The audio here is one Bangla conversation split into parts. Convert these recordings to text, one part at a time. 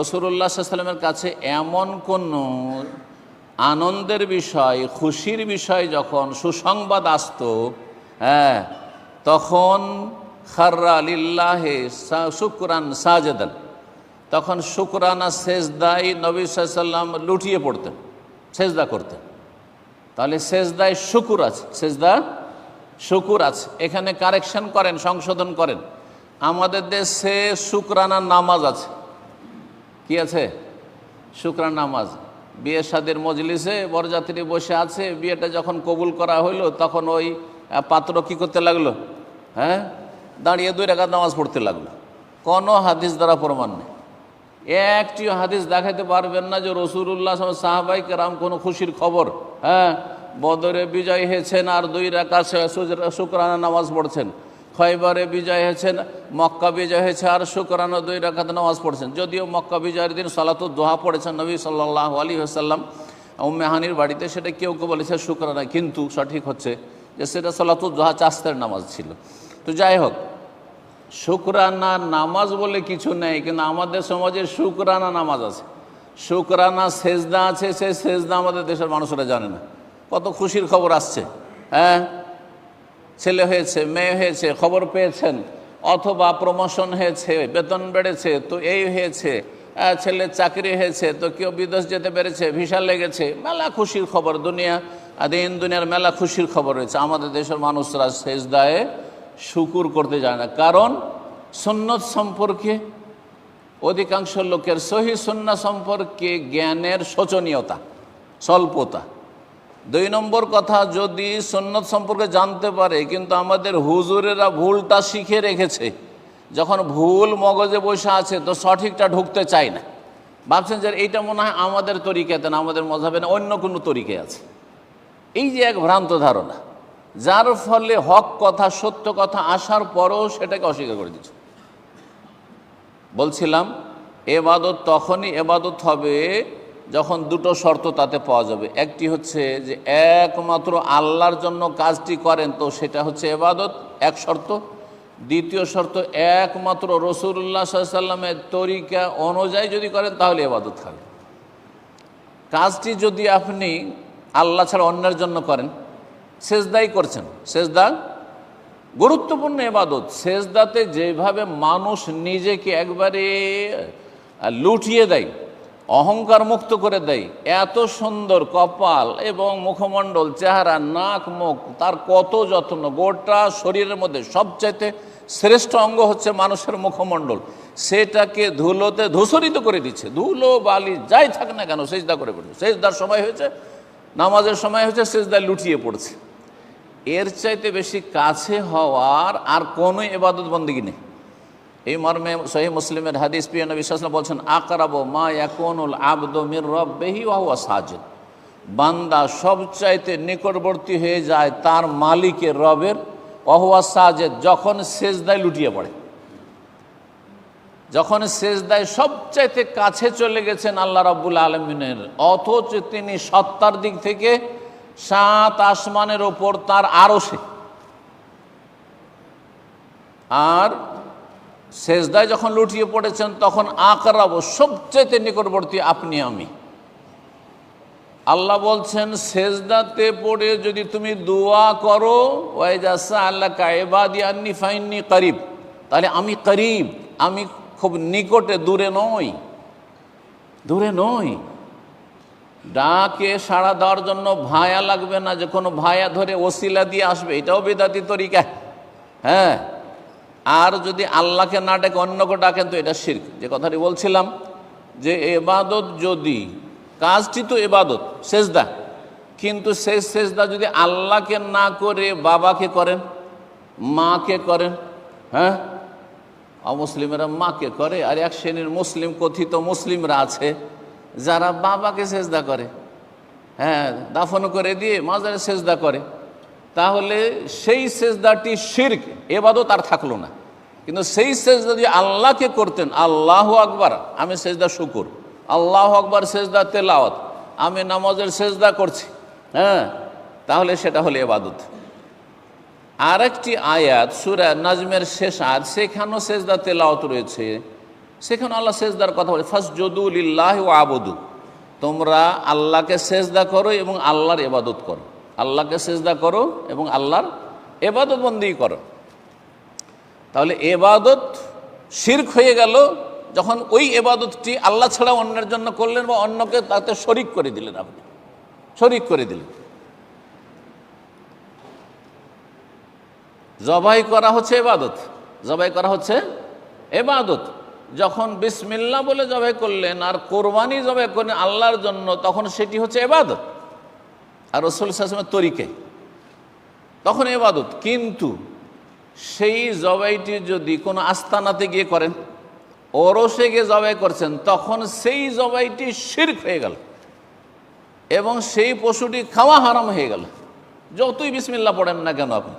রসুল্লাহ সাল্লামের কাছে এমন কোনো আনন্দের বিষয়, খুশির বিষয় যখন সুসংবাদ আসতো হ্যাঁ তখন খার্রা আলিল্লাহে শুক্রান সাজেদান। তখন শুকরানা সেজদাই নবী সাল্লাম লুটিয়ে পড়তেন, সেজদা করতেন। তাহলে সেজদায় শুকুর আছে, সেজদা শুকুর আছে। এখানে কারেকশন করেন, সংশোধন করেন। আমাদের দেশে শুকরানা নামাজ আছে। কি আছে? শুক্রান নামাজ। বিয়ে শাদের মজলিসে বরযাত্রী বসে আছে, বিয়েটা যখন কবুল করা হইল, তখন ওই পাত্র কি করতে লাগল? হ্যাঁ? দাঁড়িয়ে দুই রেখা নামাজ পড়তে লাগল। কোনো হাদিস দ্বারা প্রমাণ নেই। একটিও হাদিস দেখাতে পারবেন না যে রসুল্লাহ সাহাবাই কেরাম কোনো খুশির খবর। হ্যাঁ? বদরে বিজয় হয়েছেন আর দুই রেখা শুক্রানা নামাজ পড়ছেন। খয়বারে বিজয় হয়েছেন মক্কা বিজয় হয়েছে, আর শুক্রানা দুই রাখাতে নামাজ পড়েছেন। যদিও মক্কা বিজয়ের দিন সালাতুর দোহা পড়েছেন নবী সাল্লাহ আলী হাসাল্লাম উম্মেহানির বাড়িতে সেটা কেউ কেউ বলেছে শুক্রানা কিন্তু সঠিক হচ্ছে যে সেটা সালাতুর দোহা চাস্তের নামাজ ছিল। তো যাই হোক শুক্রানা নামাজ বলে কিছু নেই, কিন্তু আমাদের সমাজে শুক্রানা নামাজ আছে। শুক্রানা সেজদা আছে, সেই সেজদা আমাদের দেশের মানুষরা জানে না। কত খুশির খবর আসছে হ্যাঁ? ছেলে হয়েছে, মেয়ে হয়েছে, খবর পেয়েছেন, অথবা প্রমোশন হয়েছে, বেতন বেড়েছে, তো এই হয়েছে ছেলের চাকরি হয়েছে, তো কেউ বিদেশ যেতে পেরেছে ভিসা লেগেছে, মেলা খুশির খবর দুনিয়া দিন দুনিয়ার মেলা খুশির খবর রয়েছে। আমাদের দেশের মানুষরা শেষ দায়ে শুকুর করতে যায় না। কারণ সুন্নত সম্পর্কে অধিকাংশ লোকের সহি সন্না সম্পর্কে জ্ঞানের শোচনীয়তা, স্বল্পতা। দুই নম্বর কথা, যদি সন্ন্যত সম্পর্কে জানতে পারে, কিন্তু আমাদের হুজুরেরা ভুলটা শিখে রেখেছে, যখন ভুল মগজে বসে আছে, তো সঠিকটা ঢুকতে চায় না। ভাবছেন যে এইটা মনে হয় আমাদের তরিকাতে না আমাদের মজাবে না, অন্য কোনো তরিকে আছে। এই যে এক ভ্রান্ত ধারণা, যার ফলে হক কথা, সত্য কথা আসার পরও সেটাকে অস্বীকার করে দিচ্ছে। বলছিলাম, এবাদত তখনই এবাদত হবে যখন দুটো শর্ত তাতে পাওয়া যাবে, একটি হচ্ছে যে একমাত্র আল্লাহর জন্য কাজটি করেন, তো সেটা হচ্ছে এবাদত, এক শর্ত। দ্বিতীয় শর্ত, একমাত্র রসুল্লাহ সাল্লামের তরিকা অনুযায়ী যদি করেন, তাহলে এবাদত হবে কাজটি যদি আপনি আল্লাহ ছাড়া অন্যের জন্য করেন, সেজদাই করছেন, সেজদা গুরুত্বপূর্ণ এবাদত, সেজদাতে যেভাবে মানুষ নিজেকে একবারে লুটিয়ে দেয় অহংকার মুক্ত করে দেয়। এত সুন্দর কপাল এবং মুখমণ্ডল, চেহারা, নাক, মুখ, তার কত যত্ন। গোটা শরীরের মধ্যে সবচাইতে শ্রেষ্ঠ অঙ্গ হচ্ছে মানুষের মুখমণ্ডল। সেটাকে ধুলোতে ধূসরিত করে দিচ্ছে। ধুলো, বালি, যাই থাক না কেন, সেজদা করে পড়ছে সেজদার সময় হয়েছে, নামাজের সময় হয়েছে, সেজদায় লুটিয়ে পড়ছে। এর চাইতে বেশি কাছে হওয়ার আর কোনো এবাদত বন্দিগি নেই। এই মর্মে সহি মুসলিমের হাদিস প্রিয় নবী সাল্লাম বলছেন, আকরাবো মা ইয়াকুনুল আবদ মির রব্বেহি ওয়া সাজিদ। বান্দা সবচাইতে নিকটবর্তী হয়ে যায় তার মালিকের রবের অহুয়া সাজেদ, যখন সেজদায় লুটিয়ে পড়ে। যখন সেজদায় সবচাইতে কাছে চলে গেছেন আল্লাহ রাব্বুল আলমিনের, অথচ তিনি সত্তার দিক থেকে সাত আসমানের ওপর তার আরও সে আর সেজদায় যখন লুটিয়ে পড়েছেন, তখন আঁকড়াবো সবচেয়ে নিকটবর্তী আপনি আমি। আল্লাহ বলছেন, সেজদাতে পড়ে যদি তুমি দোয়া করো আল্লাহ কায়েবাদি আন্নি ফাইন্নি করিব। তাহলে আমি করিব, আমি খুব নিকটে, দূরে নই। দূরে নই। ডাকে সাড়া দেওয়ার জন্য ভায়া লাগবে না যে কোনো ভায়া ধরে ওসিলা দিয়ে আসবে। এটাও বেদাতি তরিকা। হ্যাঁ? আর যদি আল্লাহকে না ডাকে, অন্যকে ডাকেন তো এটা শির্ক। যে কথাটি বলছিলাম যে এবাদত যদি, কাজটি তো এবাদত, সেজদা। কিন্তু সেই সেজদা যদি আল্লাহকে না করে, বাবাকে করেন, মাকে করেন হ্যাঁ? অমুসলিমেরা মাকে করে, আর এক শ্রেণির মুসলিম, কথিত মুসলিমরা আছে, যারা বাবাকে সেজদা করে হ্যাঁ দাফন করে দিয়ে মাজারে সেজদা করে। তাহলে সেই সেজদাটি শির্ক, এবাদত আর থাকল না। কিন্তু সেই সেজদা যদি আল্লাহকে করতেন, আল্লাহ আকবার, আমি সেজদা শুকুর। আল্লাহ আকবার সেজদা তেলাওয়াত, আমি নামাজের সেজদা করছি হ্যাঁ? তাহলে সেটা হলো এবাদত। আরেকটি আয়াত, সুরা নাজমের শেষ আয়াত, সেখানেও সেজদা তেলাওয়াত রয়েছে। সেখানে আল্লাহ সেজদার কথা বলে ফার্স্ট যদুলিল্লাহ ও আবদু। তোমরা আল্লাহকে সেজদা করো এবং আল্লাহর এবাদত করো। আল্লাহকে সেজদা করো এবং আল্লাহর এবাদত বন্দি করো। তাহলে এবাদত শির্ক হয়ে গেল যখন ওই এবাদতটি আল্লাহ ছাড়া অন্যের জন্য করলেন বা অন্যকে তাতে শরিক করে দিলেন আপনি। শরিক করে দিলেন। জবাই করা হচ্ছে এবাদত। জবাই করা হচ্ছে এবাদত। যখন বিসমিল্লা বলে জবাই করলেন আর কোরবানি জবাই করলেন আল্লাহর জন্য, তখন সেটি হচ্ছে এবাদত। রসুল সাসমের তরিকে। তখন এবাদত কিন্তু সেই জবাইটি যদি কোনো আস্তানাতে গিয়ে করেন, ওরসে গিয়ে জবাই করছেন, তখন সেই জবাইটি শির্ক হয়ে গেল। এবং সেই পশুটি খাওয়া হারাম হয়ে গেল। যতই বিসমিল্লা পড়েন না কেন আপনি।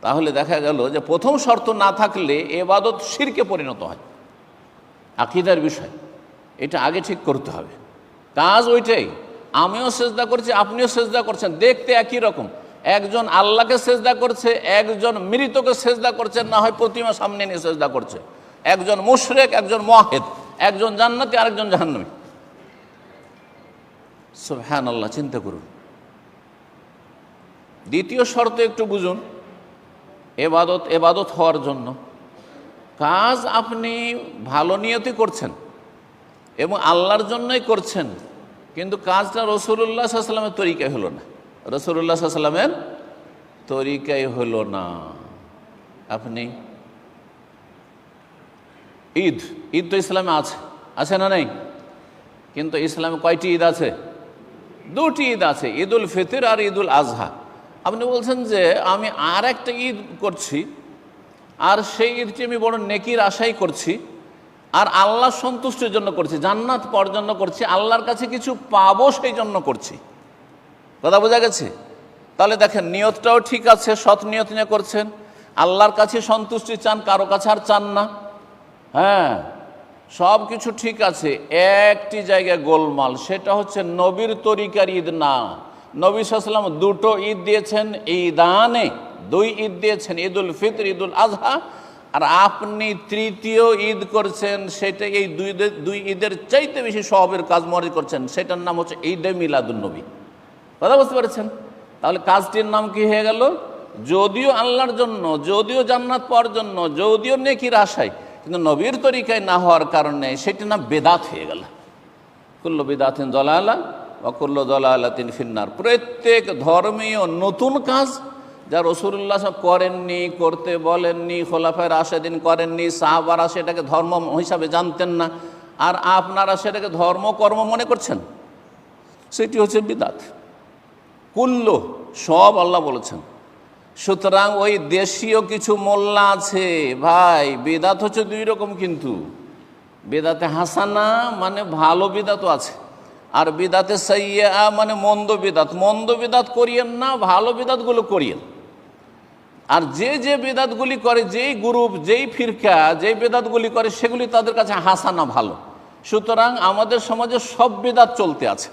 তাহলে দেখা গেল যে প্রথম শর্ত না থাকলে এবাদত শিরকে পরিণত হয়। আকিদার বিষয়। এটা আগে ঠিক করতে হবে। কাজ ওইটাই। আমিও সেজদা করছি, আপনিও সেজদা করছেন। দেখতে একই রকম। একজন আল্লাহকে সেজদা করছে, একজন মৃতকে সেজদা করছেন না হয় প্রতিমা সামনে নিয়ে সেজদা করছে। একজন মুশরেক, একজন মহেদ একজন জান্নাতি, আরেকজন জাহান্নামী। হ্যাঁ আল্লাহ চিন্তা করুন। দ্বিতীয় শর্ত একটু বুঝুন, এবাদত এবাদত হওয়ার জন্য। কাজ আপনি ভালো নিয়তি করছেন এবং আল্লাহর জন্যই করছেন। কিন্তু কাজটা রসুল্লাহ সাল্লামের তরিকায় হলো না। রসুল্লাহ সাল্লামের তরিকায় হলো না। আপনি? ঈদ ঈদ তো ইসলামে আছে। আছে না নেই? কিন্তু ইসলামে কয়টি ঈদ আছে? দুটি ঈদ আছে, ঈদুল ফিতর আর ঈদুল আজহা। আপনি বলছেন যে আমি আর একটা ঈদ করছি, আর সেই ঈদটি আমি বড় নেকির আশাই করছি আর আল্লাহ সন্তুষ্টির জন্য করছি, জান্নাত পাওয়ার জন্য করছি, আল্লাহর কাছে কিছু পাবো সেই জন্য করছি। কথা বোঝা গেছে? তাহলে দেখেন, নিয়তটাও ঠিক আছে, সৎ নিয়ত নিয়ে করছেন। আল্লাহর কাছে সন্তুষ্টি চান, কারও কাছে আর চান না। হ্যাঁ সব কিছু ঠিক আছে, একটি জায়গায় গোলমাল, সেটা হচ্ছে নবীর তরিকার ঈদ না। নবী সাল্লাম দুটো ঈদ দিয়েছেন, ঈদানে। দুই ঈদ দিয়েছেন, ঈদুল ফিতর, ঈদুল আজহা আর আপনি তৃতীয় ঈদ করছেন, সেটা এই দুই দুই ঈদের চাইতে বেশি সবের কাজ মনে করছেন, সেটার নাম হচ্ছে ঈদে মিলাদুল নবী। কথা বুঝতে পারছেন? তাহলে কাজটির নাম কি হয়ে গেল? যদিও আল্লাহর জন্য, যদিও জান্নাত পাওয়ার জন্য, যদিও নেকির আশায়, কিন্তু নবীর তরিকায় না হওয়ার কারণে সেটির নাম বেদাত হয়ে গেল। কুল্ল বেদাতিন দলালা বা কুল্ল দলালা তিন ফিন্নার। প্রত্যেক ধর্মীয় নতুন কাজ যা রসুল্লাহ সব করেননি, করতে বলেননি খোলাফের আশেদিন করেননি, সাহাবারা সেটাকে ধর্ম হিসাবে জানতেন না। আর আপনারা সেটাকে ধর্ম, কর্ম মনে করছেন? সেটি হচ্ছে বিদাত। কুল্ল, সব আল্লাহ বলেছেন। সুতরাং ওই দেশীয় কিছু মোল্লা আছে, ভাই, বেদাত হচ্ছে দুই রকম কিন্তু। বেদাতে হাসানা মানে ভালো বিদাতও আছে, আর বিদাতে সাইয়া মানে মন্দ বিদাত। মন্দ বিদাত করিয়েন না, ভালো বিদাতগুলো করিয়েন। আর যে যে বেদাতগুলি করে, যেই গ্রুপ, যেই ফিরকা, যেই বেদাতগুলি করে, সেগুলি তাদের কাছে হাসানা ভালো। সুতরাং আমাদের সমাজে সব বেদাত চলতে আছে।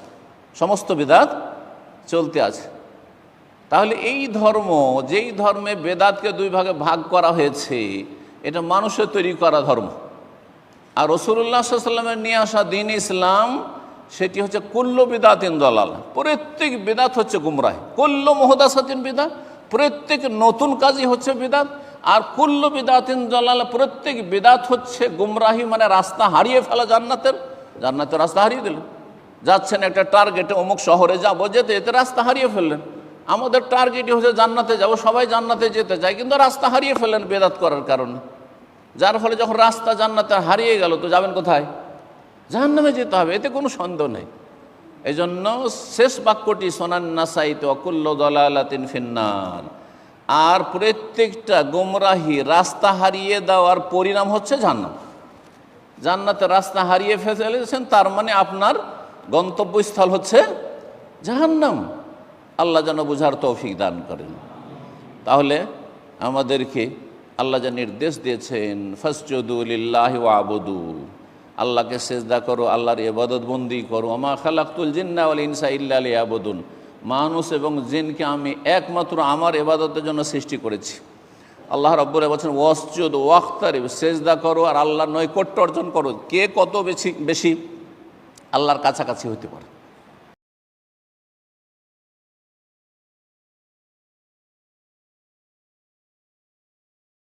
সমস্ত বেদাত চলতে আছে। তাহলে এই ধর্ম, যেই ধর্মে বেদাতকে দুই ভাগে ভাগ করা হয়েছে, এটা মানুষের তৈরি করা ধর্ম। আর রসুল্লাহ সাল্লামের নিয়ে আসা দিন ইসলাম, সেটি হচ্ছে কুল্ল বিদাতিন দলাল। প্রত্যেক বেদাত হচ্ছে গুমরাহ। কুল্ল মোহদাসাতিন বিদা প্রত্যেক নতুন কাজই হচ্ছে বিদাত, আর কুল্ল বিদাতিন দলাল প্রত্যেক বিদাত হচ্ছে গুমরাহি মানে রাস্তা হারিয়ে ফেলা জান্নাতের জান্নাতের রাস্তা হারিয়ে দিলেন যাচ্ছেন একটা টার্গেটে অমুক শহরে যাব, যেতে যেতে রাস্তা হারিয়ে ফেললেন। আমাদের টার্গেটই হচ্ছে জান্নাতে যাব, সবাই জান্নাতে যেতে চায়, কিন্তু রাস্তা হারিয়ে ফেললেন বেদাত করার কারণে। যার ফলে যখন রাস্তা জান্নাতে হারিয়ে গেল, তো যাবেন কোথায়? জাহান্নামে যেতে হবে, এতে কোনো সন্দেহ নেই। এই জন্য শেষ বাক্যটি সোনান নাসাইত, অকুল্ল দলালাতিন ফিন্নার। আর প্রত্যেকটা গোমরাহি রাস্তা হারিয়ে দেওয়ার পরিণাম হচ্ছে জান্নাত। জান্নাতে রাস্তা হারিয়ে ফেলেছেন, তার মানে আপনার গন্তব্যস্থল হচ্ছে জাহান্নাম। আল্লাহ যেন বুঝার তৌফিক দান করেন। তাহলে আমাদেরকে আল্লাহ যা নির্দেশ দিয়েছেন ফসজুদুলিল্লাহ আবুদু। আল্লাহকে সেজদা করো, আল্লাহর এবাদত বন্দি করো। আমা খালাকুল জিন্না আল ইনসা ইল্লা আলী আবদুন মানুষ এবং জিনকে আমি একমাত্র আমার এবাদতের জন্য সৃষ্টি করেছি। আল্লাহ রব্বুল বলছেন ওয়াসচুদ ওয়াক্তারিব সেজদা করো আর আল্লাহর নৈকট্য অর্জন করো। কে কত বেশি বেশি? আল্লাহর কাছাকাছি হতে পারে।